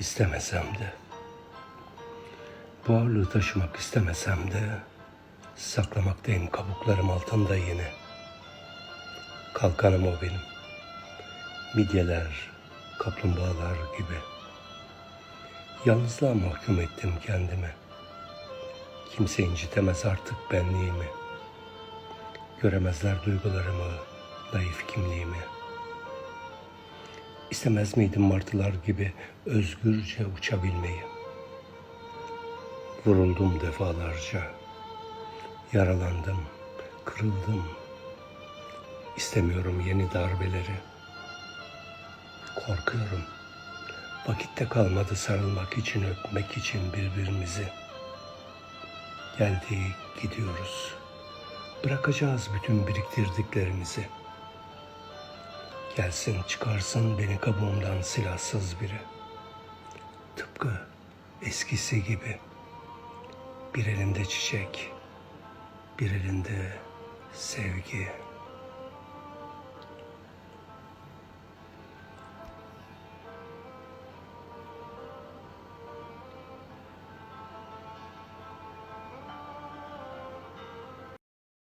istemesem de, bu ağırlığı taşımak istemesem de, saklamaktayım kabuklarım altında yine. Kalkanım o benim. Midyeler, kaplumbağalar gibi. Yalnızlığa mahkum ettim kendimi. Kimse incitemez artık benliğimi. Göremezler duygularımı, naif kimliğimi. İstemez miydim martılar gibi özgürce uçabilmeyi? Vuruldum defalarca. Yaralandım, kırıldım. İstemiyorum yeni darbeleri. Korkuyorum. Vakitte kalmadı sarılmak için, öpmek için birbirimizi. Geldik, gidiyoruz. Bırakacağız bütün biriktirdiklerimizi. Gelsin çıkarsın beni kabuğumdan silahsız biri. Tıpkı eskisi gibi. Bir elinde çiçek, bir elinde sevgi.